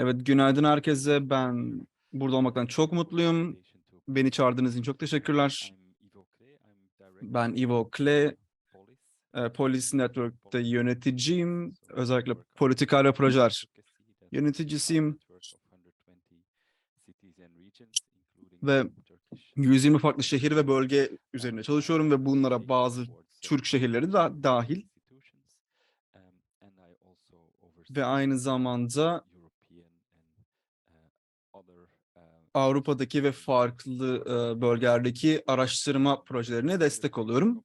Evet, günaydın herkese. Ben burada olmaktan çok mutluyum. Beni çağırdığınız için çok teşekkürler. Ben Ivo Kle, e, Police Network'te yöneticiyim. Özellikle politika ve projeler yöneticisiyim. Ve 120 farklı şehir ve bölge üzerine çalışıyorum ve bunlara bazı Türk şehirleri de dahil. Ve aynı zamanda Avrupa'daki ve farklı e, bölgelerdeki araştırma projelerine destek oluyorum.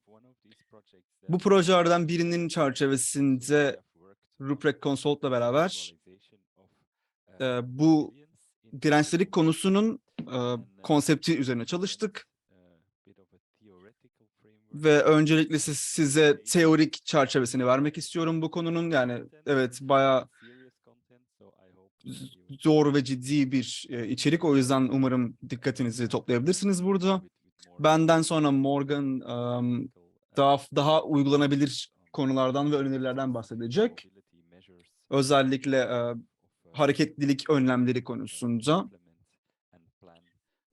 Bu projelerden birinin çerçevesinde Ruprek Consult'la beraber e, bu dirençlilik konusunun e, konsepti üzerine çalıştık. Ve öncelikle siz- size teorik çerçevesini vermek istiyorum bu konunun. Yani evet bayağı zor ve ciddi bir e, içerik. O yüzden umarım dikkatinizi toplayabilirsiniz burada. Benden sonra Morgan daha daha uygulanabilir konulardan ve önerilerden bahsedecek. Özellikle e, hareketlilik önlemleri konusunda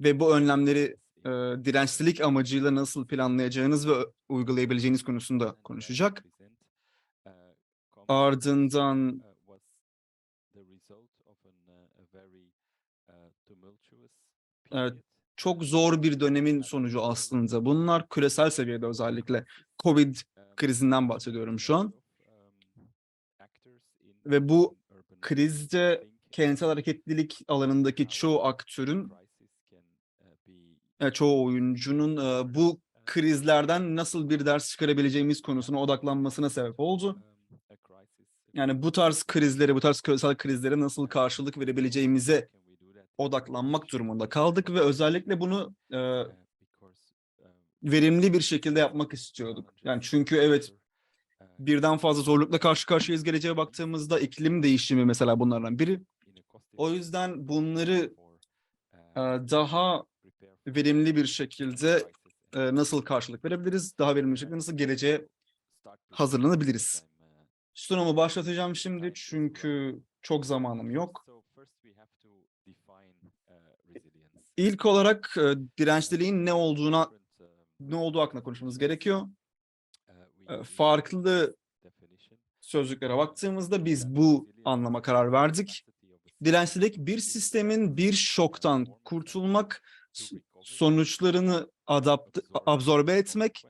ve bu önlemleri e, dirençlilik amacıyla nasıl planlayacağınız ve uygulayabileceğiniz konusunda konuşacak. Ardından Evet, çok zor bir dönemin sonucu aslında. Bunlar küresel seviyede özellikle Covid krizinden bahsediyorum şu an. Ve bu krizde kentsel hareketlilik alanındaki çoğu aktörün, e, çoğu oyuncunun e, bu krizlerden nasıl bir ders çıkarabileceğimiz konusuna odaklanmasına sebep oldu. Yani bu tarz krizlere, bu tarz küresel krizlere nasıl karşılık verebileceğimize odaklanmak durumunda kaldık ve özellikle bunu e, verimli bir şekilde yapmak istiyorduk. Yani çünkü evet birden fazla zorlukla karşı karşıyayız geleceğe baktığımızda iklim değişimi mesela bunlardan biri. O yüzden bunları e, daha verimli bir şekilde e, nasıl karşılık verebiliriz? Daha verimli bir şekilde nasıl geleceğe hazırlanabiliriz? Sunumu başlatacağım şimdi çünkü çok zamanım yok. İlk olarak e, dirençliliğin ne olduğuna ne olduğu hakkında konuşmamız gerekiyor. E, farklı sözlüklere baktığımızda biz bu anlama karar verdik. Dirençlilik bir sistemin bir şoktan kurtulmak, sonuçlarını adapt absorbe etmek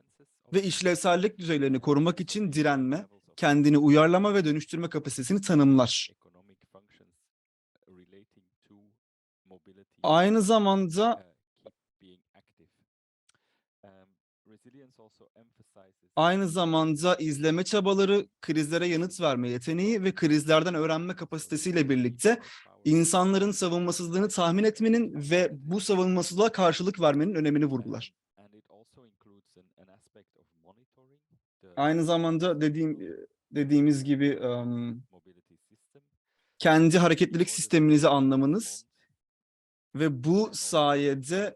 ve işlevsellik düzeylerini korumak için direnme, kendini uyarlama ve dönüştürme kapasitesini tanımlar. Aynı zamanda aynı zamanda izleme çabaları, krizlere yanıt verme yeteneği ve krizlerden öğrenme kapasitesiyle birlikte insanların savunmasızlığını tahmin etmenin ve bu savunmasızlığa karşılık vermenin önemini vurgular. Aynı zamanda dediğim dediğimiz gibi em, kendi hareketlilik sisteminizi anlamanız ve bu sayede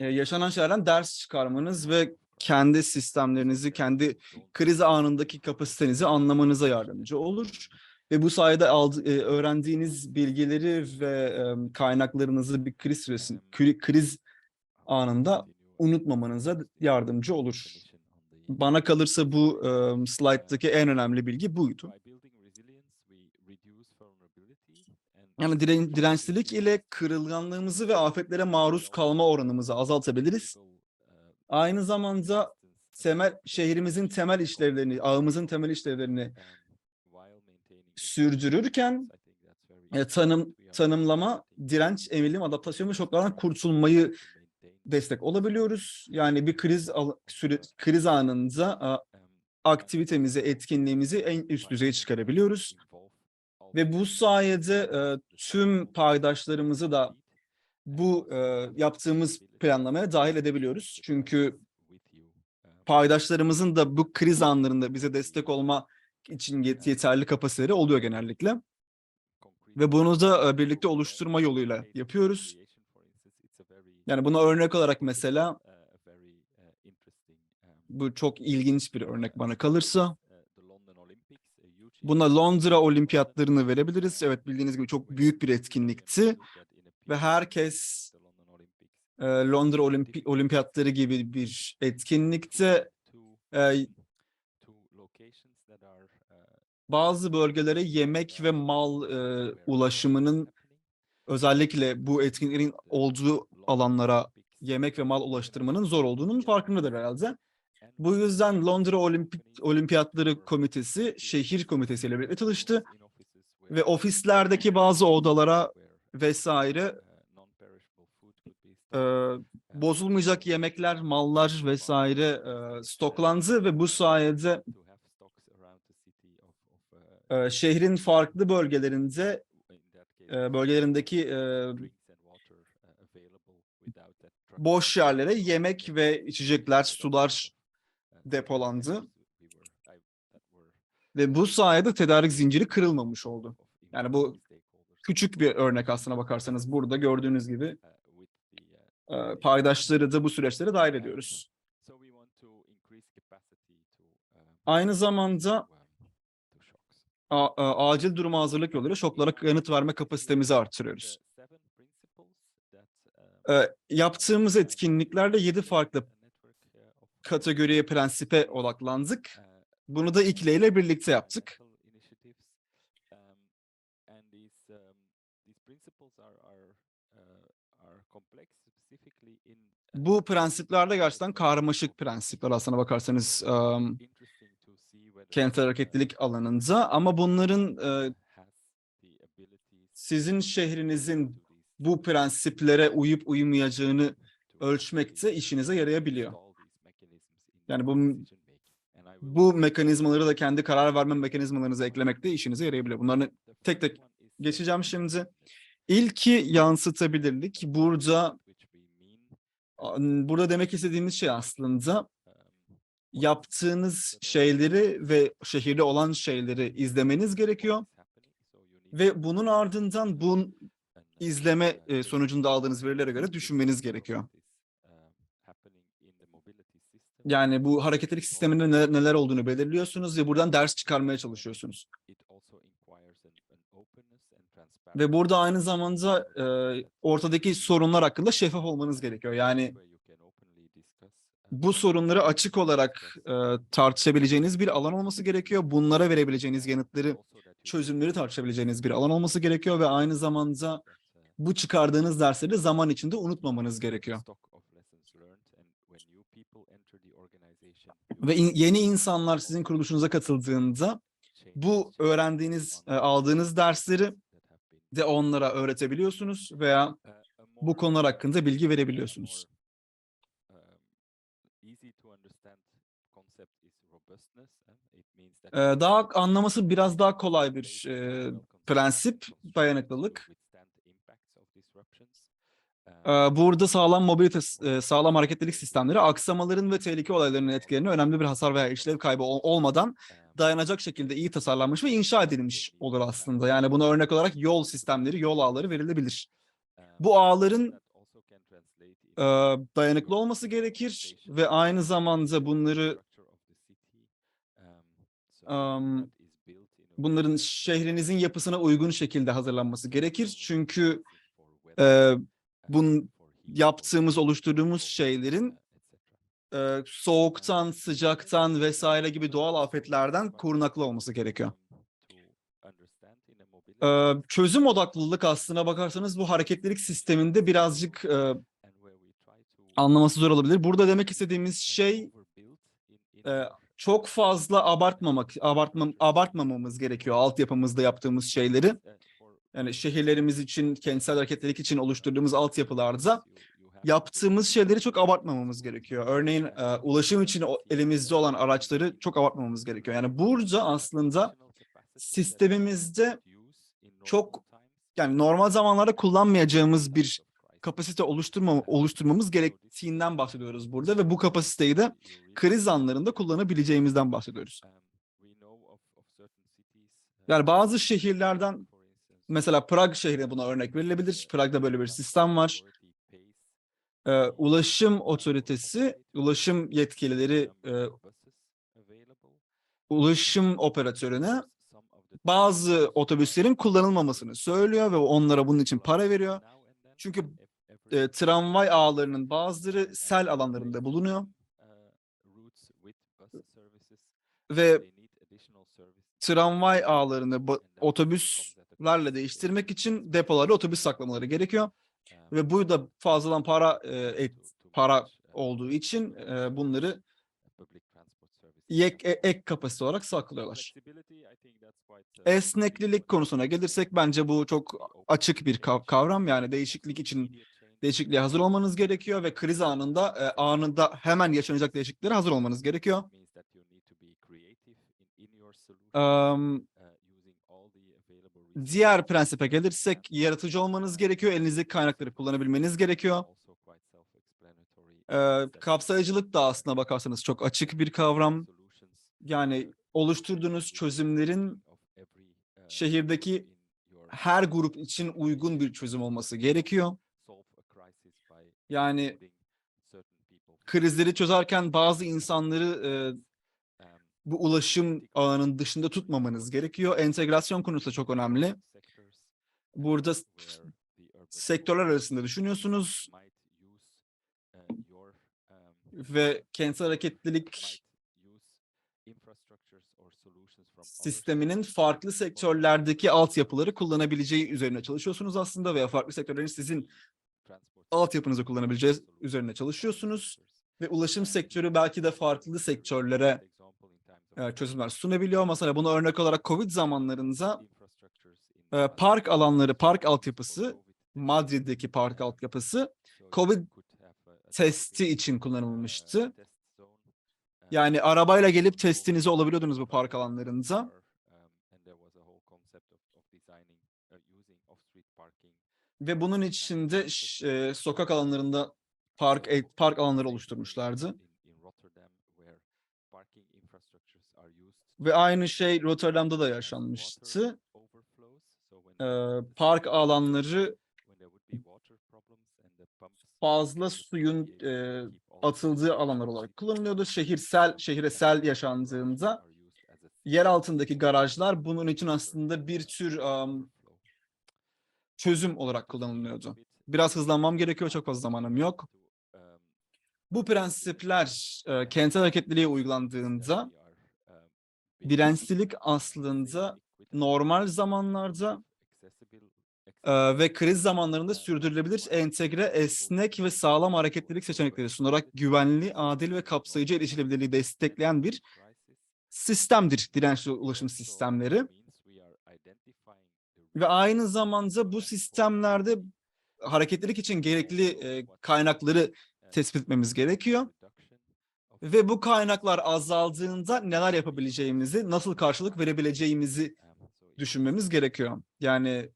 e, yaşanan şeylerden ders çıkarmanız ve kendi sistemlerinizi, kendi kriz anındaki kapasitenizi anlamanıza yardımcı olur. Ve bu sayede aldı, e, öğrendiğiniz bilgileri ve kaynaklarınızı bir kriz süresi, kri- kriz anında unutmamanıza yardımcı olur. Bana kalırsa bu e, slayttaki en önemli bilgi buydu. Yani diren, dirençlilik ile kırılganlığımızı ve afetlere maruz kalma oranımızı azaltabiliriz. Aynı zamanda temel şehrimizin temel işlevlerini, ağımızın temel işlevlerini sürdürürken e, tanım tanımlama, direnç, eğilim, adaptasyon ve şoklardan kurtulmayı destek olabiliyoruz. Yani bir kriz süre, kriz anında aktivitemizi, etkinliğimizi en üst düzeye çıkarabiliyoruz. Ve bu sayede e, tüm paydaşlarımızı da bu e, yaptığımız planlamaya dahil edebiliyoruz. Çünkü paydaşlarımızın da bu kriz anlarında bize destek olma için yet- yeterli kapasiteleri oluyor genellikle. Ve bunu da e, birlikte oluşturma yoluyla yapıyoruz. Yani buna örnek olarak mesela bu çok ilginç bir örnek bana kalırsa Buna Londra Olimpiyatlarını verebiliriz. Evet bildiğiniz gibi çok büyük bir etkinlikti ve herkes e, Londra Olimpi- Olimpiyatları gibi bir etkinlikte e, bazı bölgelere yemek ve mal e, ulaşımının özellikle bu etkinliklerin olduğu alanlara yemek ve mal ulaştırmanın zor olduğunun farkındadır herhalde. Bu yüzden Londra Olimpik Olimpiyatları Komitesi şehir komitesiyle birlikte çalıştı ve ofislerdeki bazı odalara vesaire e, bozulmayacak yemekler, mallar vesaire e, stoklandı ve bu sayede e, şehrin farklı bölgelerinde e, bölgelerindeki e, boş yerlere yemek ve içecekler, sular depolandı ve bu sayede tedarik zinciri kırılmamış oldu. Yani bu küçük bir örnek aslına bakarsanız burada gördüğünüz gibi e, paydaşları da bu süreçlere dahil ediyoruz. Aynı zamanda acil duruma hazırlık yoluyla şoklara yanıt verme kapasitemizi artırıyoruz. E, yaptığımız etkinliklerle yedi farklı kategoriye, prensipe odaklandık. Bunu da İKLE ile birlikte yaptık. Bu prensipler gerçekten karmaşık prensipler aslına bakarsanız um, kentsel hareketlilik alanında ama bunların e, sizin şehrinizin bu prensiplere uyup uymayacağını ölçmekte işinize yarayabiliyor. Yani bu bu mekanizmaları da kendi karar verme mekanizmalarınıza eklemekte işinize yarayabiliyor. Bunları tek tek geçeceğim şimdi. İlki yansıtabilirlik. Burada burada demek istediğimiz şey aslında yaptığınız şeyleri ve şehirde olan şeyleri izlemeniz gerekiyor ve bunun ardından bu izleme e, sonucunda aldığınız verilere göre düşünmeniz gerekiyor. Yani bu hareketlilik sisteminde neler, neler olduğunu belirliyorsunuz ve buradan ders çıkarmaya çalışıyorsunuz. Ve burada aynı zamanda e, ortadaki sorunlar hakkında şeffaf olmanız gerekiyor. Yani bu sorunları açık olarak e, tartışabileceğiniz bir alan olması gerekiyor. Bunlara verebileceğiniz yanıtları, çözümleri tartışabileceğiniz bir alan olması gerekiyor ve aynı zamanda bu çıkardığınız dersleri zaman içinde unutmamanız gerekiyor. Ve in- yeni insanlar sizin kuruluşunuza katıldığında bu öğrendiğiniz, e, aldığınız dersleri de onlara öğretebiliyorsunuz veya bu konular hakkında bilgi verebiliyorsunuz. Ee, daha anlaması biraz daha kolay bir e, prensip, dayanıklılık. Ee, Burada sağlam mobilite, e, sağlam hareketlilik sistemleri aksamaların ve tehlike olaylarının etkilerine önemli bir hasar veya işlev kaybı ol- olmadan dayanacak şekilde iyi tasarlanmış ve inşa edilmiş olur aslında. Yani buna örnek olarak yol sistemleri, yol ağları verilebilir. Bu ağların e, dayanıklı olması gerekir ve aynı zamanda bunları bunların şehrinizin yapısına uygun şekilde hazırlanması gerekir. Çünkü e, bun yaptığımız, oluşturduğumuz şeylerin e, soğuktan, sıcaktan vesaire gibi doğal afetlerden korunaklı olması gerekiyor. E, çözüm odaklılık aslına bakarsanız bu hareketlilik sisteminde birazcık e, anlaması zor olabilir. Burada demek istediğimiz şey e, çok fazla abartmamak, abartmam, abartmamamız gerekiyor altyapımızda yaptığımız şeyleri. Yani şehirlerimiz için, kentsel hareketlilik için oluşturduğumuz altyapılarda yaptığımız şeyleri çok abartmamamız gerekiyor. Örneğin e, ulaşım için elimizde olan araçları çok abartmamamız gerekiyor. Yani burada aslında sistemimizde çok yani normal zamanlarda kullanmayacağımız bir kapasite oluşturma, oluşturmamız gerektiğinden bahsediyoruz burada ve bu kapasiteyi de kriz anlarında kullanabileceğimizden bahsediyoruz. Yani bazı şehirlerden mesela Prag şehri buna örnek verilebilir. Prag'da böyle bir sistem var. Ee, ulaşım otoritesi, ulaşım yetkilileri e, ulaşım operatörüne bazı otobüslerin kullanılmamasını söylüyor ve onlara bunun için para veriyor. Çünkü e, tramvay ağlarının bazıları sel alanlarında bulunuyor ve tramvay ağlarını ba- otobüslerle değiştirmek için depolarda otobüs saklamaları gerekiyor. Ve bu da fazladan para e, et- para olduğu için e, bunları ek, e- ek kapasite olarak saklıyorlar. Esneklilik konusuna gelirsek bence bu çok açık bir kav- kavram. Yani değişiklik için değişikliğe hazır olmanız gerekiyor ve kriz anında e, anında hemen yaşanacak değişikliklere hazır olmanız gerekiyor. Am, diğer prensipe gelirsek yaratıcı olmanız gerekiyor. Elinizdeki kaynakları kullanabilmeniz gerekiyor. Ee, kapsayıcılık da aslına bakarsanız çok açık bir kavram. Yani oluşturduğunuz çözümlerin şehirdeki her grup için uygun bir çözüm olması gerekiyor. Yani krizleri çözerken bazı insanları e, bu ulaşım ağının dışında tutmamanız gerekiyor. Entegrasyon konusu da çok önemli. Burada sektörler arasında düşünüyorsunuz ve kentsel hareketlilik sisteminin farklı sektörlerdeki altyapıları kullanabileceği üzerine çalışıyorsunuz aslında veya farklı sektörlerin sizin altyapınızı kullanabileceği üzerine çalışıyorsunuz ve ulaşım sektörü belki de farklı sektörlere çözümler sunabiliyor. Mesela buna örnek olarak Covid zamanlarında e, park alanları, park altyapısı, Madrid'deki park altyapısı Covid testi için kullanılmıştı. Yani arabayla gelip testinizi olabiliyordunuz bu park alanlarında. Ve bunun içinde e, sokak alanlarında park e, park alanları oluşturmuşlardı. Ve aynı şey Rotterdam'da da yaşanmıştı. Ee, park alanları fazla suyun e, atıldığı alanlar olarak kullanılıyordu. Şehirsel, şehire sel yaşandığında yer altındaki garajlar bunun için aslında bir tür am, çözüm olarak kullanılıyordu. Biraz hızlanmam gerekiyor, çok fazla zamanım yok. Bu prensipler e, kentsel hareketliliğe uygulandığında dirençlilik aslında normal zamanlarda e, ve kriz zamanlarında sürdürülebilir, entegre, esnek ve sağlam hareketlilik seçenekleri sunarak güvenli, adil ve kapsayıcı erişilebilirliği destekleyen bir sistemdir dirençli ulaşım sistemleri. Ve aynı zamanda bu sistemlerde hareketlilik için gerekli e, kaynakları tespit etmemiz gerekiyor. Ve bu kaynaklar azaldığında neler yapabileceğimizi, nasıl karşılık verebileceğimizi düşünmemiz gerekiyor. Yani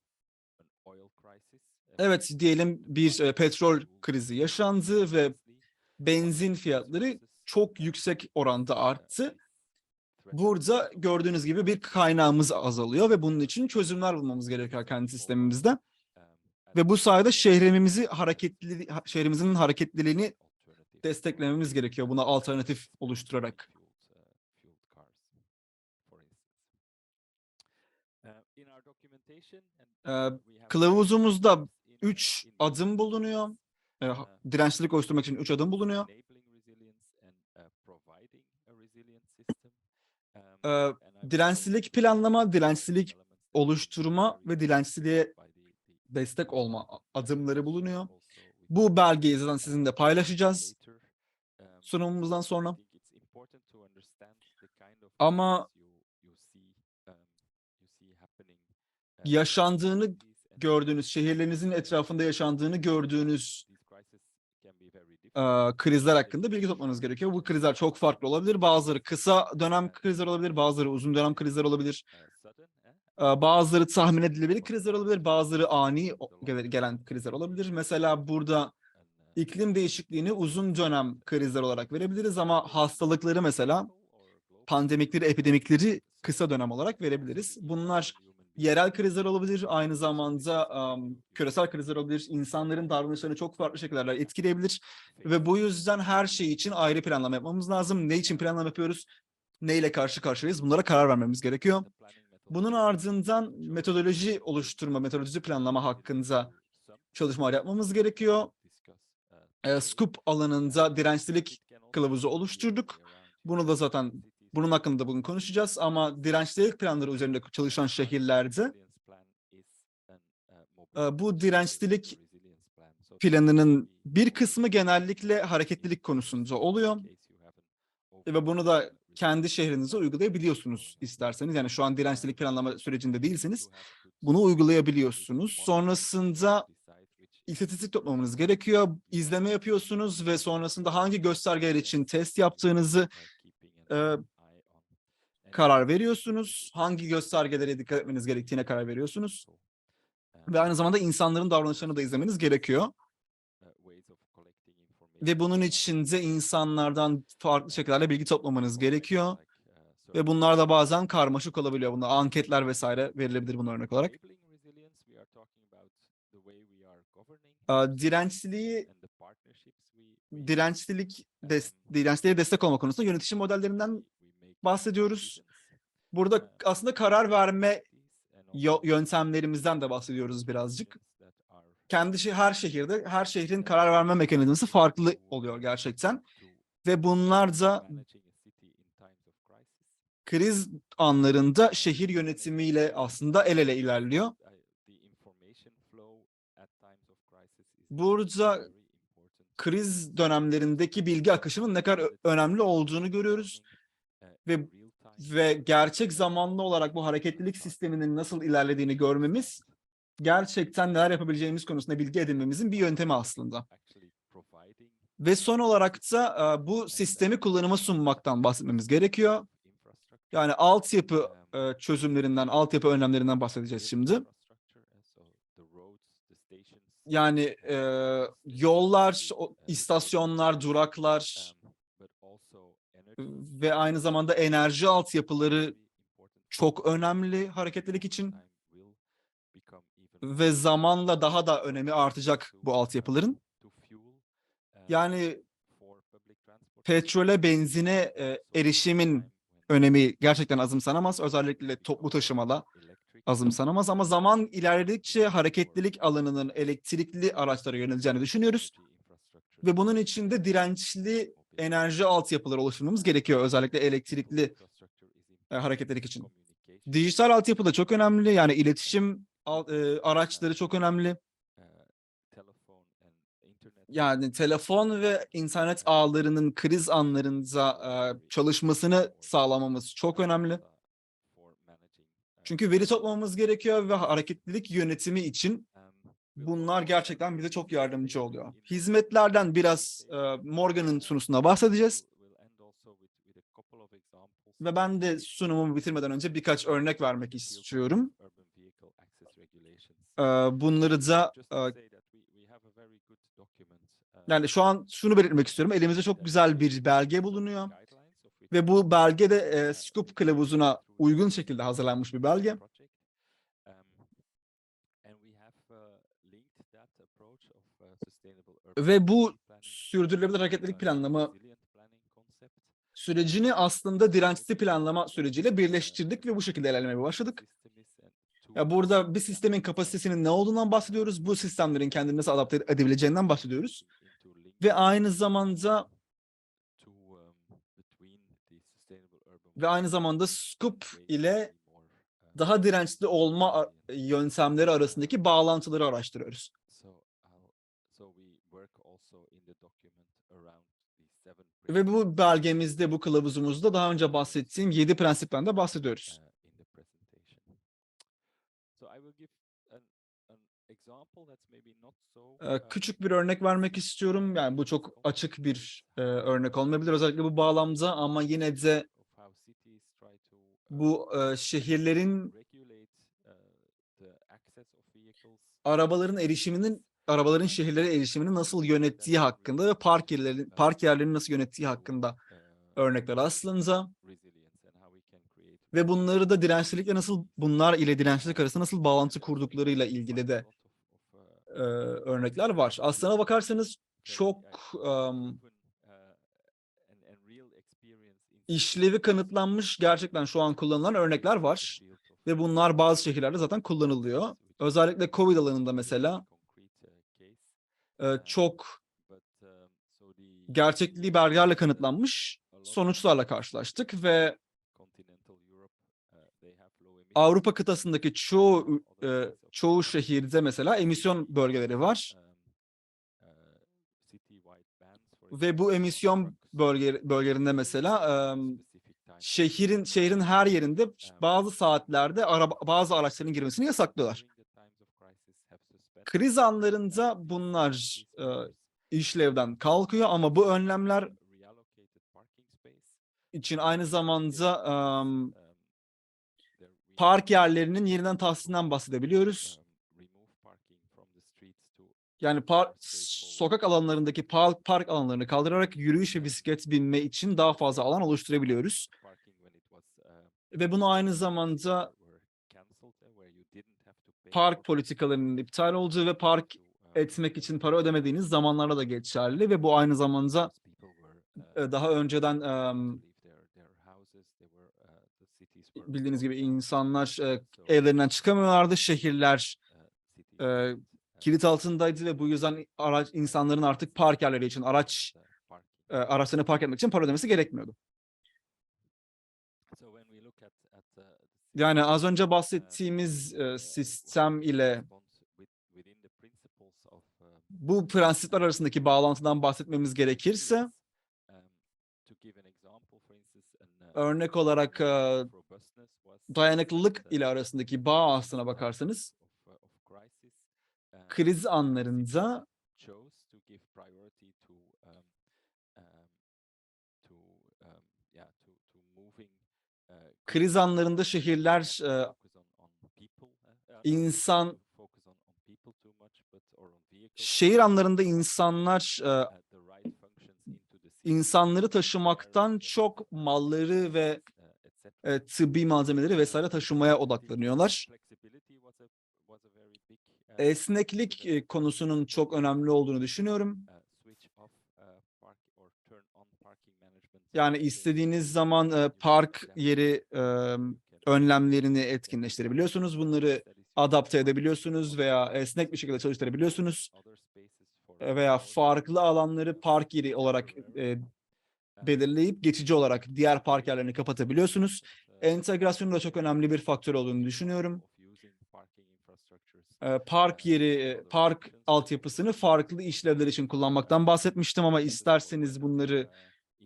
evet diyelim bir e, petrol krizi yaşandı ve benzin fiyatları çok yüksek oranda arttı. Burada gördüğünüz gibi bir kaynağımız azalıyor ve bunun için çözümler bulmamız gerekiyor kendi sistemimizde. Ve bu sayede şehrimizi hareketli şehrimizin hareketliliğini desteklememiz gerekiyor buna alternatif oluşturarak. Ee, kılavuzumuzda üç adım bulunuyor. Dirençlilik oluşturmak için üç adım bulunuyor. Ee, dirençlilik planlama, dirençlilik oluşturma ve dirençliliğe destek olma adımları bulunuyor. Bu belgeyi zaten sizinle paylaşacağız sunumumuzdan sonra. Ama yaşandığını gördüğünüz, şehirlerinizin etrafında yaşandığını gördüğünüz e, krizler hakkında bilgi toplamanız gerekiyor. Bu krizler çok farklı olabilir. Bazıları kısa dönem krizler olabilir, bazıları uzun dönem krizler olabilir. E, Bazıları tahmin edilebilir krizler olabilir, bazıları ani gelen krizler olabilir. Mesela burada iklim değişikliğini uzun dönem krizler olarak verebiliriz ama hastalıkları mesela pandemikleri, epidemikleri kısa dönem olarak verebiliriz. Bunlar yerel krizler olabilir, aynı zamanda am, küresel krizler olabilir. İnsanların davranışlarını çok farklı şekillerle etkileyebilir ve bu yüzden her şey için ayrı planlama yapmamız lazım. Ne için planlama yapıyoruz? Neyle karşı karşıyayız? Bunlara karar vermemiz gerekiyor. Bunun ardından metodoloji oluşturma, metodoloji planlama hakkında çalışmalar yapmamız gerekiyor. E, Scoop alanında dirençlilik kılavuzu oluşturduk. Bunu da zaten bunun hakkında bugün konuşacağız ama dirençlilik planları üzerinde çalışan şehirlerde e, bu dirençlilik planının bir kısmı genellikle hareketlilik konusunda oluyor. Ve bunu da kendi şehrinize uygulayabiliyorsunuz isterseniz. Yani şu an dirençlilik planlama sürecinde değilseniz bunu uygulayabiliyorsunuz. Sonrasında istatistik toplamanız gerekiyor. İzleme yapıyorsunuz ve sonrasında hangi göstergeler için test yaptığınızı e, karar veriyorsunuz. Hangi göstergelere dikkat etmeniz gerektiğine karar veriyorsunuz. Ve aynı zamanda insanların davranışlarını da izlemeniz gerekiyor. Ve bunun için de insanlardan farklı şekillerle bilgi toplamanız gerekiyor. Ve bunlar da bazen karmaşık olabiliyor. Bunlar anketler vesaire verilebilir buna örnek olarak. Dirençliliği dirençlilik des, dirençliğe destek olma konusunda yönetici modellerinden bahsediyoruz. Burada aslında karar verme yöntemlerimizden de bahsediyoruz birazcık. Kendi her şehirde her şehrin karar verme mekanizması farklı oluyor gerçekten ve bunlar da kriz anlarında şehir yönetimiyle aslında el ele ilerliyor. Burada kriz dönemlerindeki bilgi akışının ne kadar önemli olduğunu görüyoruz ve ve gerçek zamanlı olarak bu hareketlilik sisteminin nasıl ilerlediğini görmemiz gerçekten neler yapabileceğimiz konusunda bilgi edinmemizin bir yöntemi aslında. Ve son olarak da e, bu sistemi kullanıma sunmaktan bahsetmemiz gerekiyor. Yani altyapı e, çözümlerinden, altyapı önlemlerinden bahsedeceğiz şimdi. Yani e, yollar, istasyonlar, duraklar ve aynı zamanda enerji altyapıları çok önemli hareketlilik için ve zamanla daha da önemi artacak bu altyapıların. Yani petrole, benzine e, erişimin önemi gerçekten azımsanamaz. Özellikle toplu taşımada azımsanamaz ama zaman ilerledikçe hareketlilik alanının elektrikli araçlara yöneleceğini düşünüyoruz. Ve bunun için de dirençli enerji altyapıları oluşturmamız gerekiyor özellikle elektrikli e, hareketlilik için. Dijital altyapı da çok önemli. Yani iletişim al- e, araçları çok önemli. Yani telefon ve internet ağlarının kriz anlarında e, çalışmasını sağlamamız çok önemli. Çünkü veri toplamamız gerekiyor ve hareketlilik yönetimi için bunlar gerçekten bize çok yardımcı oluyor. Hizmetlerden biraz Morgan'ın sunusuna bahsedeceğiz. Ve ben de sunumumu bitirmeden önce birkaç örnek vermek istiyorum. Bunları da yani şu an şunu belirtmek istiyorum. Elimizde çok güzel bir belge bulunuyor. Ve bu belge de e, Scoop kılavuzuna uygun şekilde hazırlanmış bir belge. Ve bu sürdürülebilir hareketlilik planlama sürecini aslında dirençli planlama süreciyle birleştirdik ve bu şekilde ilerlemeye başladık. Ya burada bir sistemin kapasitesinin ne olduğundan bahsediyoruz. Bu sistemlerin kendini nasıl adapte edebileceğinden bahsediyoruz. Ve aynı zamanda ve aynı zamanda Scoop ile daha dirençli olma yöntemleri arasındaki bağlantıları araştırıyoruz. Ve bu belgemizde, bu kılavuzumuzda daha önce bahsettiğim yedi prensipten de bahsediyoruz. Ee, Küçük bir örnek vermek istiyorum. Yani bu çok açık bir e, örnek olmayabilir özellikle bu bağlamda ama yine de bu e, şehirlerin arabaların erişiminin arabaların şehirlere erişimini nasıl yönettiği hakkında ve park yerlerini park yerlerini nasıl yönettiği hakkında örnekler aslında. ve bunları da dirençlilikle nasıl bunlar ile dirençlilik arasında nasıl bağlantı kurduklarıyla ilgili de e, örnekler var. Aslına bakarsanız çok em, işlevi kanıtlanmış gerçekten şu an kullanılan örnekler var. Ve bunlar bazı şehirlerde zaten kullanılıyor. Özellikle Covid alanında mesela e, çok gerçekliği belgelerle kanıtlanmış sonuçlarla karşılaştık ve Avrupa kıtasındaki çoğu e, çoğu şehirde mesela emisyon bölgeleri var ve bu emisyon bölge bölgelerinde mesela şehrin şehrin her yerinde bazı saatlerde araba bazı araçların girmesini yasaklıyorlar. Kriz anlarında bunlar işlevden kalkıyor ama bu önlemler için aynı zamanda em, park yerlerinin yeniden tahsisinden bahsedebiliyoruz. Yani par- sokak alanlarındaki park, park alanlarını kaldırarak yürüyüş ve bisiklet binme için daha fazla alan oluşturabiliyoruz. Ve bunu aynı zamanda park politikalarının iptal olduğu ve park etmek için para ödemediğiniz zamanlarda da geçerli ve bu aynı zamanda e, daha önceden bildiğiniz gibi insanlar evlerinden çıkamıyorlardı. Şehirler kilit altındaydı ve bu yüzden araç insanların artık park yerleri için araç e, araçlarını park etmek için para ödemesi gerekmiyordu. Yani az önce bahsettiğimiz e, sistem ile bu prensipler arasındaki bağlantıdan bahsetmemiz gerekirse örnek olarak e, dayanıklılık ile arasındaki bağ aslına bakarsanız kriz anlarında kriz anlarında şehirler insan şehir anlarında insanlar insanları taşımaktan çok malları ve tıbbi malzemeleri vesaire taşımaya odaklanıyorlar. Esneklik konusunun çok önemli olduğunu düşünüyorum. Yani istediğiniz zaman e, park yeri e, önlemlerini etkinleştirebiliyorsunuz. Bunları adapte edebiliyorsunuz veya esnek bir şekilde çalıştırabiliyorsunuz. E, Veya farklı alanları park yeri olarak e, belirleyip geçici olarak diğer park yerlerini kapatabiliyorsunuz. Entegrasyonun da çok önemli bir faktör olduğunu düşünüyorum. E, Park yeri, e, park altyapısını farklı işlevler için kullanmaktan bahsetmiştim ama isterseniz bunları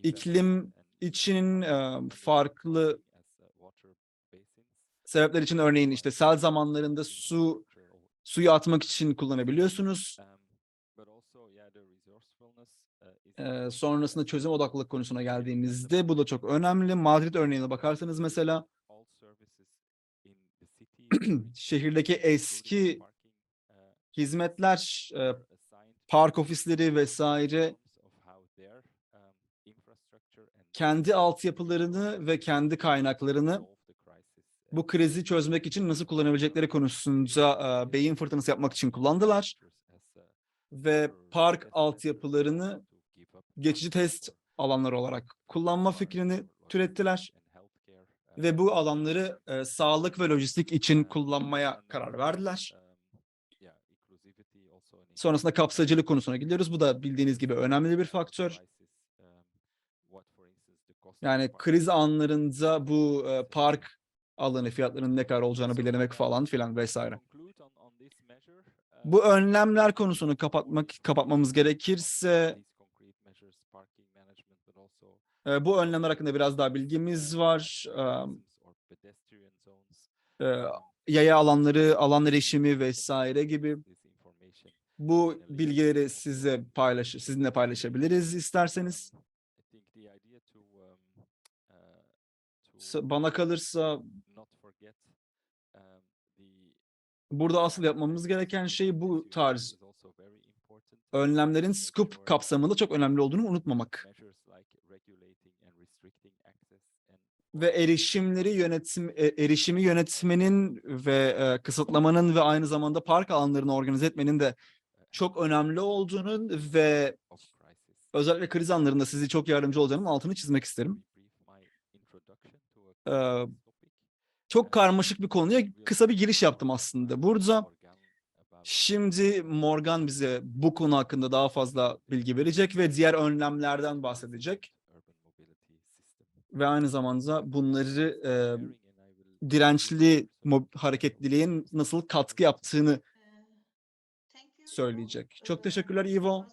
iklim için e, farklı sebepler için örneğin işte sel zamanlarında su suyu atmak için kullanabiliyorsunuz. Ee, sonrasında çözüm odaklılık konusuna geldiğimizde bu da çok önemli. Madrid örneğine bakarsanız mesela şehirdeki eski hizmetler, e, park ofisleri vesaire kendi altyapılarını ve kendi kaynaklarını bu krizi çözmek için nasıl kullanabilecekleri konusunda e, beyin fırtınası yapmak için kullandılar ve park altyapılarını geçici test alanları olarak kullanma fikrini türettiler ve bu alanları e, sağlık ve lojistik için kullanmaya karar verdiler. Sonrasında kapsayıcılık konusuna gidiyoruz. Bu da bildiğiniz gibi önemli bir faktör. Yani kriz anlarında bu e, park alanı fiyatlarının ne kadar olacağını belirlemek falan filan vesaire. Bu önlemler konusunu kapatmak kapatmamız gerekirse bu önlemler hakkında biraz daha bilgimiz var. Yaya alanları, alan erişimi vesaire gibi. Bu bilgileri size paylaş, sizinle paylaşabiliriz isterseniz. Bana kalırsa burada asıl yapmamız gereken şey bu tarz önlemlerin scope kapsamında çok önemli olduğunu unutmamak. Ve erişimleri yönetim e, erişimi yönetmenin ve e, kısıtlamanın ve aynı zamanda park alanlarını organize etmenin de çok önemli olduğunun ve özellikle kriz anlarında sizi çok yardımcı olacağının altını çizmek isterim. Ee, Çok karmaşık bir konuya kısa bir giriş yaptım aslında. Burada şimdi Morgan bize bu konu hakkında daha fazla bilgi verecek ve diğer önlemlerden bahsedecek. Ve aynı zamanda bunları e, dirençli hareketliliğin nasıl katkı yaptığını söyleyecek. Çok teşekkürler Ivo.